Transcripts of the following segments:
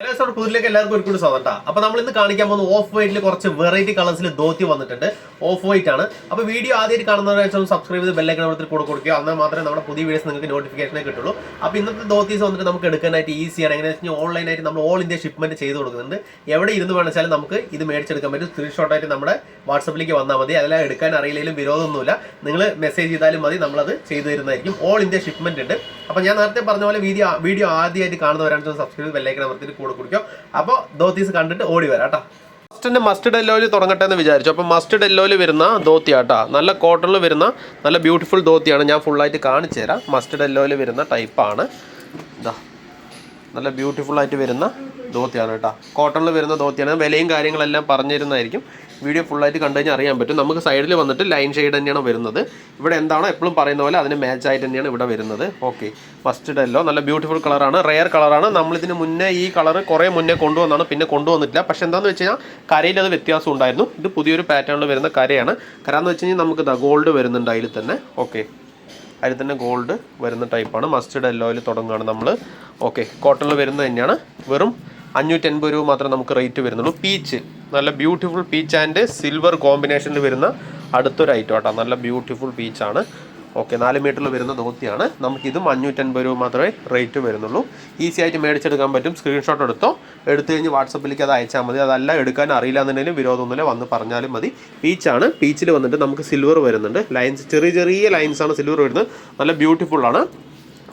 പുതിലേക്ക് എല്ലാവർക്കും ഒരു കൂടി സ്വാഗതം അപ്പൊ നമ്മൾ ഇന്ന് കാണിക്കാൻ പോകുന്ന ഓഫ് വൈറ്റിൽ കുറച്ച് വെറൈറ്റി കളേഴ്സിൽ ധോത്തി വന്നിട്ടുണ്ട്. ഓഫ് വൈറ്റ് ആണ്. അപ്പൊ വീഡിയോ ആദ്യമായിട്ട് കാണുന്നവരെ സബ്സ്ക്രൈബ് ചെയ്ത് ബെല്ലൈക്കൺ അമർത്തി കൂടെ കൊടുക്കുക. എന്നാൽ മാത്രമേ നമ്മുടെ പുതിയ വീഡിയോസ് നിങ്ങൾക്ക് നോട്ടിഫിക്കേഷനെ കിട്ടുള്ളൂ. അപ്പൊ ഇന്നത്തെ ധോത്തീസ് വന്നിട്ട് നമുക്ക് എടുക്കാനായിട്ട് ഈസിയാണ് എങ്ങനെയാണെന്ന് വെച്ചാൽ ഓൺലൈനായിട്ട് നമ്മൾ ഓൾ ഇന്ത്യ ഷിപ്മെന്റ് ചെയ്ത് കൊടുക്കുന്നുണ്ട്. എവിടെ ഇരുന്ന് വേണമെച്ചാലും നമുക്ക് ഇത് മേടിച്ചെടുക്കാൻ പറ്റും. സ്ക്രീൻഷോട്ട് ആയിട്ട് നമ്മുടെ വാട്സപ്പിലേക്ക് വന്നാൽ മതി. അതെല്ലാം എടുക്കാൻ അറിയില്ലെങ്കിലും വിരോധമൊന്നുമില്ല. നിങ്ങൾ മെസ്സേജ് ചെയ്താലും മതി. നമ്മളത് ചെയ്തു തരുന്നതായിരിക്കും. ഓൾ ഇന്ത്യ ഷിപ്മെന്റ് ഉണ്ട്. അപ്പൊ ഞാൻ നേരത്തെ പറഞ്ഞ പോലെ വീഡിയോ വീഡിയോ ആദ്യമായിട്ട് കാണുന്നവരാണെന്ന് സബ്സ്ക്രൈബ് ബെല്ലൈക്കൺ അമർത്തിട്ട് കൂടെ കുടിക്കും. അപ്പോൾ ധോത്തീസ് കണ്ടിട്ട് ഓടി വരാം കേട്ടോ. ഫസ്റ്റിന്റെ മസ്റ്റഡ് എല്ലോയിൽ തുടങ്ങട്ടെ എന്ന് വിചാരിച്ചു. അപ്പോൾ മസ്റ്റഡ് എല്ലോയിൽ വരുന്ന ധോത്തിയാട്ടാ നല്ല കോട്ടണിൽ വരുന്ന നല്ല ബ്യൂട്ടിഫുൾ ധോത്തിയാണ്. ഞാൻ ഫുള്ളായിട്ട് കാണിച്ചു തരാം മസ്റ്റഡ് എല്ലോയിൽ വരുന്ന ടൈപ്പാണ് ഇതാ നല്ല ബ്യൂട്ടിഫുൾ ആയിട്ട് വരുന്ന ധോത്തിയാണ് കേട്ടോ. കോട്ടണിൽ വരുന്ന ധോത്തിയാണ്. വിലയും കാര്യങ്ങളെല്ലാം പറഞ്ഞിരുന്നതായിരിക്കും വീഡിയോ ഫുള്ളായിട്ട് കണ്ടു കഴിഞ്ഞാൽ അറിയാൻ പറ്റും. നമുക്ക് സൈഡിൽ വന്നിട്ട് ലൈൻ ഷെയ്ഡ് തന്നെയാണ് വരുന്നത്. ഇവിടെ എന്താണോ എപ്പോഴും പറയുന്ന പോലെ അതിന് മാച്ച് ആയിട്ട് തന്നെയാണ് ഇവിടെ വരുന്നത്. ഓക്കെ ഫസ്റ്റ് ഡെല്ലോ നല്ല ബ്യൂട്ടിഫുൾ കളറാണ് റെയർ കളറാണ് നമ്മളിതിന് മുന്നേ ഈ കളർ കുറേ മുന്നേ കൊണ്ടുവന്നാണ്. പിന്നെ കൊണ്ടുവന്നിട്ടില്ല. പക്ഷെ എന്താണെന്ന് വെച്ച് കഴിഞ്ഞാൽ കരയിൽ അത് വ്യത്യാസം ഉണ്ടായിരുന്നു. ഇത് പുതിയൊരു പാറ്റേണിൽ വരുന്ന കരയാണ്. കര എന്ന് വെച്ച് കഴിഞ്ഞാൽ നമുക്ക് ഗോൾഡ് വരുന്നുണ്ട് അതിൽ തന്നെ. ഓക്കെ അതിൽ തന്നെ ഗോൾഡ് വരുന്ന ടൈപ്പാണ് മസ്റ്റർഡ് എല്ലോയിൽ തുടങ്ങുകയാണ് നമ്മൾ ഓക്കെ കോട്ടണിൽ വരുന്നത് തന്നെയാണ്. വെറും അഞ്ഞൂറ്റി അഞ്ഞൂറ്റൻപത് രൂപ മാത്രമേ നമുക്ക് റേറ്റ് വരുന്നുള്ളൂ. പീച്ച് നല്ല ബ്യൂട്ടിഫുൾ പീച്ച് ആൻഡ് സിൽവർ കോമ്പിനേഷനിൽ വരുന്ന അടുത്തൊരു ഐറ്റം കേട്ടോ നല്ല ബ്യൂട്ടിഫുൾ പീച്ചാണ് ഓക്കെ നാല് മീറ്ററിൽ വരുന്ന ധോത്തിയാണ്. നമുക്കിതും അഞ്ഞൂറ്റൻപത് രൂപ മാത്രമേ റേറ്റ് വരുന്നുള്ളൂ. ഈസി ആയിട്ട് മേടിച്ചെടുക്കാൻ പറ്റും. സ്ക്രീൻഷോട്ട് എടുത്തോ. എടുത്തു കഴിഞ്ഞ് വാട്സപ്പിലേക്ക് അത് അയച്ചാൽ മതി. അതല്ല എടുക്കാൻ അറിയില്ല എന്നുണ്ടെങ്കിലും വിരോധമൊന്നുമില്ല വന്ന് പറഞ്ഞാലും മതി. പീച്ചാണ് പീച്ചിൽ വന്നിട്ട് നമുക്ക് സിൽവർ വരുന്നുണ്ട്. ലൈൻസ് ചെറിയ ചെറിയ ലൈൻസ് ആണ് സിൽവർ വരുന്നത്. നല്ല ബ്യൂട്ടിഫുൾ ആണ്.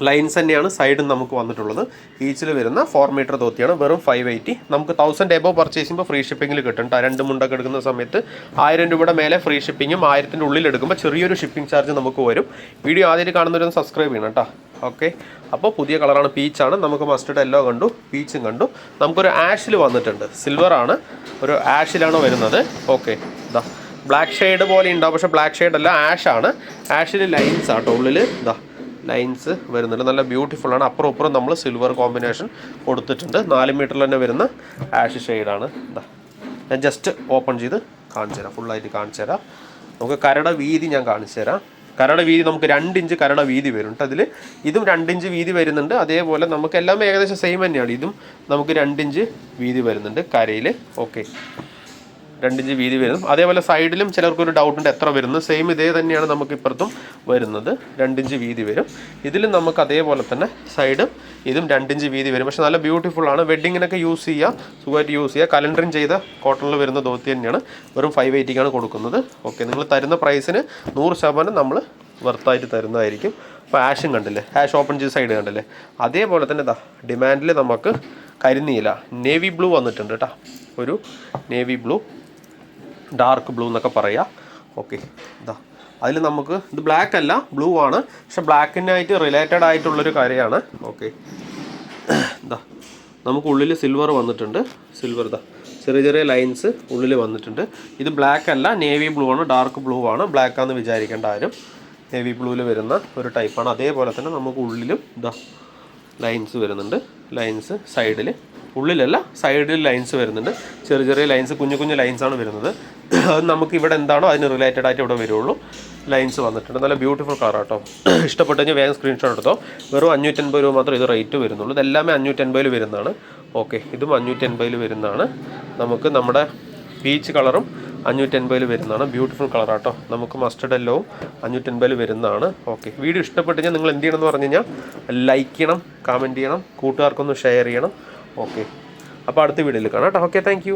ലൈൻസ് തന്നെയാണ് സൈഡും നമുക്ക് വന്നിട്ടുള്ളത്. ഈച്ചിൽ വരുന്ന ഫോർ മീറ്റർ തോത്തിയാണ്. വെറും ഫൈവ് എയ്റ്റി നമുക്ക് തൗസൻഡ് എബോ പർച്ചേസ് ചെയ്യുമ്പോൾ ഫ്രീ ഷിപ്പിംഗിൽ കിട്ടും ട്ടോ. രണ്ട് മുണ്ടൊക്കെ എടുക്കുന്ന സമയത്ത് ആയിരം രൂപയുടെ മേലെ ഫ്രീ ഷിപ്പിങ്ങും ആയിരത്തിന്റെ ഉള്ളിൽ എടുക്കുമ്പോൾ ചെറിയൊരു ഷിപ്പിംഗ് ചാർജ് നമുക്ക് വരും. വീഡിയോ ആദ്യം കാണുന്നവരൊന്ന് സബ്സ്ക്രൈബ് ചെയ്യണം കേട്ടോ ഓക്കെ അപ്പോൾ പുതിയ കളറാണ് പീച്ചാണ് നമുക്ക് മസ്റ്റർഡ് എല്ലോ കണ്ടു. പീച്ചും കണ്ടു. നമുക്കൊരു ആഷിൽ വന്നിട്ടുണ്ട്. സിൽവറാണ് ഒരു ആഷിലാണ് വരുന്നത്. ഓക്കെ ഇതാ ബ്ലാക്ക് ഷെയ്ഡ് പോലെ ഉണ്ടാവും. പക്ഷേ ബ്ലാക്ക് ഷെയ്ഡ് അല്ല ആഷാണ് ആഷിൽ ലൈൻസ് ആട്ടോ ഉള്ളിൽ ഇതാ ലൈൻസ് വരുന്നുണ്ട്. നല്ല ബ്യൂട്ടിഫുൾ ആണ്. അപ്പുറം ഇപ്പുറം നമ്മൾ സിൽവർ കോമ്പിനേഷൻ കൊടുത്തിട്ടുണ്ട്. നാല് മീറ്റർ തന്നെ വരുന്ന ആഷ് ഷെയ്ഡാണ് എന്താ ഞാൻ ജസ്റ്റ് ഓപ്പൺ ചെയ്ത് കാണിച്ചു തരാം. ഫുള്ളായിട്ട് കാണിച്ചു തരാം. നമുക്ക് കരട വീതി ഞാൻ കാണിച്ചു തരാം. കരട വീതി നമുക്ക് രണ്ട് ഇഞ്ച് കരട വീതി വരും അതിൽ ഇതും രണ്ട് ഇഞ്ച് വീതി വരുന്നുണ്ട്. അതേപോലെ നമുക്ക് എല്ലാം ഏകദേശം സെയിം തന്നെയാണ്. ഇതും നമുക്ക് രണ്ട് ഇഞ്ച് വീതി വരുന്നുണ്ട് കരയിൽ ഓക്കെ രണ്ടിഞ്ച് വീതി വരുന്നു. അതേപോലെ സൈഡിലും ചിലർക്കൊരു ഡൗട്ട് ഉണ്ട് എത്ര വരുന്നു. സെയിം ഇതേ തന്നെയാണ് നമുക്ക് ഇപ്പുറത്തും വരുന്നത്. രണ്ടിഞ്ച് വീതി വരും. ഇതിലും നമുക്ക് അതേപോലെ തന്നെ സൈഡും ഇതും രണ്ടിഞ്ച് വീതി വരും. പക്ഷെ നല്ല ബ്യൂട്ടിഫുൾ ആണ്. വെഡ്ഡിങ്ങിനൊക്കെ യൂസ് ചെയ്യുക സുഖമായിട്ട് യൂസ് ചെയ്യുക കലണ്ടറിങ് ചെയ്ത കോട്ടണിൽ വരുന്ന ധോത്തി തന്നെയാണ്. വെറും ഫൈവ് എയ്റ്റിക്കാണ് കൊടുക്കുന്നത്. ഓക്കെ നിങ്ങൾ തരുന്ന പ്രൈസിന് നൂറ് ശതമാനം നമ്മൾ വർത്തായിട്ട് തരുന്നതായിരിക്കും. അപ്പോൾ ആഷും കണ്ടില്ലേ? ആഷ് ഓപ്പൺ ചെയ്ത സൈഡ് കണ്ടില്ലേ? അതേപോലെ തന്നെ ഇതാ ഡിമാൻഡിൽ നമുക്ക് കരിനീല നേവി ബ്ലൂ വന്നിട്ടുണ്ട് കേട്ടോ ഒരു നേവി ബ്ലൂ ഡാർക്ക് ബ്ലൂ എന്നൊക്കെ പറയാം. ഓക്കെ ഇതാ അതിൽ നമുക്ക് ഇത് ബ്ലാക്ക് അല്ല ബ്ലൂ ആണ്. പക്ഷെ ബ്ലാക്കിനായിട്ട് റിലേറ്റഡ് ആയിട്ടുള്ളൊരു കാര്യമാണ്. ഓക്കെ ഇതാ നമുക്ക് ഉള്ളിൽ സിൽവർ വന്നിട്ടുണ്ട്. സിൽവർ ഇതാ ചെറിയ ചെറിയ ലൈൻസ് ഉള്ളിൽ വന്നിട്ടുണ്ട്. ഇത് ബ്ലാക്ക് അല്ല നേവി ബ്ലൂ ആണ് ഡാർക്ക് ബ്ലൂ ആണ്. ബ്ലാക്ക് ആണെന്ന് വിചാരിക്കേണ്ട ആരും. നേവി ബ്ലൂവിൽ വരുന്ന ഒരു ടൈപ്പാണ് അതേപോലെ തന്നെ നമുക്ക് ഉള്ളിലും ഇതാ ലൈൻസ് വരുന്നുണ്ട്. ലൈൻസ് സൈഡിൽ ഉള്ളിലല്ല സൈഡിൽ ലൈൻസ് വരുന്നുണ്ട്. ചെറിയ ചെറിയ ലൈൻസ് കുഞ്ഞു കുഞ്ഞു ലൈൻസ് ആണ് വരുന്നത്. അത് നമുക്ക് ഇവിടെ എന്താണോ അതിന് റിലേറ്റഡ് ആയിട്ട് ഇവിടെ വരുള്ളൂ. ലൈൻസ് വന്നിട്ടുണ്ട്. നല്ല ബ്യൂട്ടിഫുൾ കളർ കേട്ടോ ഇഷ്ടപ്പെട്ട് കഴിഞ്ഞാൽ വേഗം സ്ക്രീൻഷോട്ട് എടുത്തോ. വെറും അഞ്ഞൂറ്റൻപത് രൂപ മാത്രമേ ഇത് റേറ്റ് വരുന്നുള്ളൂ. ഇതെല്ലാമേ അഞ്ഞൂറ്റൻപതിൽ വരുന്നതാണ്. ഓക്കെ ഇതും അഞ്ഞൂറ്റൻപതിൽ വരുന്നതാണ്. നമുക്ക് നമ്മുടെ പീച്ച് കളറും അഞ്ഞൂറ്റൻപതിൽ വരുന്നതാണ്. ബ്യൂട്ടിഫുൾ കളർ ആട്ടോ. നമുക്ക് മസ്റ്റർഡ് എല്ലവും അഞ്ഞൂറ്റൻപതിൽ വരുന്നതാണ്. ഓക്കെ വീഡിയോ ഇഷ്ടപ്പെട്ട് കഴിഞ്ഞാൽ നിങ്ങൾ എന്ത് ചെയ്യണം എന്ന് പറഞ്ഞു കഴിഞ്ഞാൽ ലൈക്ക് ചെയ്യണം കമന്റ് ചെയ്യണം കൂട്ടുകാർക്കൊന്ന് ഷെയർ ചെയ്യണം. ഓക്കെ അപ്പോൾ അടുത്ത വീഡിയോയിൽ കാണാം കേട്ടോ. Okay thank